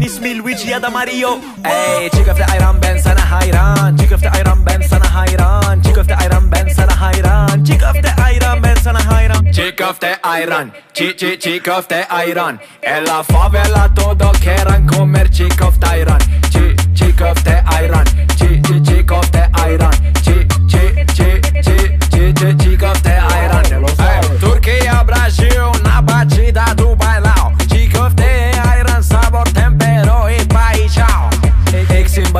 senin ismi Luigi ya da Mario. Ey çiğ köfte ayran ben sana hayran. Çiğ köfte ayran ben sana hayran. Çiğ köfte ayran ben sana hayran. Çiğ köfte ayran ben sana hayran. Çiğ köfte ayran Çiğ çiğ çiğ köfte ayran. En la favela todo quieran comer çiğ köfte ayran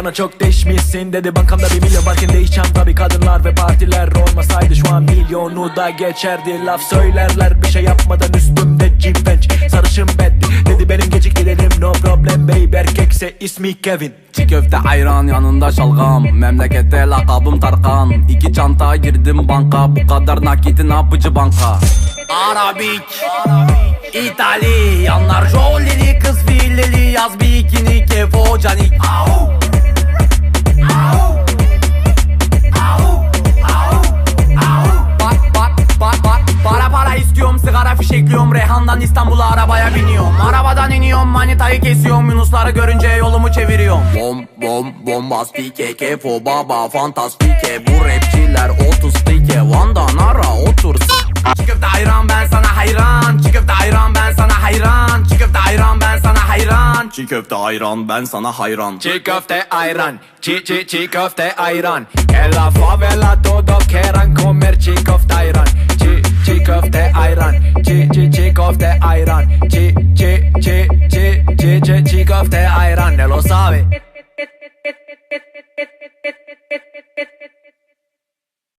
bana çok değişmişsin dedi. Bankamda bir milyon varken değişeceğim tabi kadınlar ve partiler Olmasaydı şu an milyonu da geçerdi. Laf söylerler bir şey yapmadan üstümde Bench Sarışın beddi dedi. Benim gecik gidelim no problem babe. Erkekse ismi Kevin. Çiğ köfte ayran yanında şalgam. Memlekette lakabım Tarkan. İki çanta girdim banka. Bu kadar nakiti ne yapıcı banka? Arabik İtalyanlar Jolili kız fileli Yaz bikini kefo canik fişekliyorum Reyhan'dan İstanbul'a arabaya biniyorum. Arabadan iniyorum manitayı kesiyorum. Yunusları görünce yolumu çeviriyorum. Bom bom bombastike kefo baba fantastike Bu rapçiler otustike Van'dan ara otur Çiğ köfte ayran ben sana hayran. Çiğ köfte ayran ben sana hayran. Çiğ köfte ayran ben sana hayran. Çiğ köfte ayran ben sana hayran. Çiğ köfte ayran Çiğ çiğ çiğ köfte ayran. En la favela todo quieran comer çiğ köfte ayran ayran Çiğ çiğ çiğ köfte ayran Çiğ çiğ çiğ çiğ çiğ çiğ çiğ köfte ayran Ne lo sabe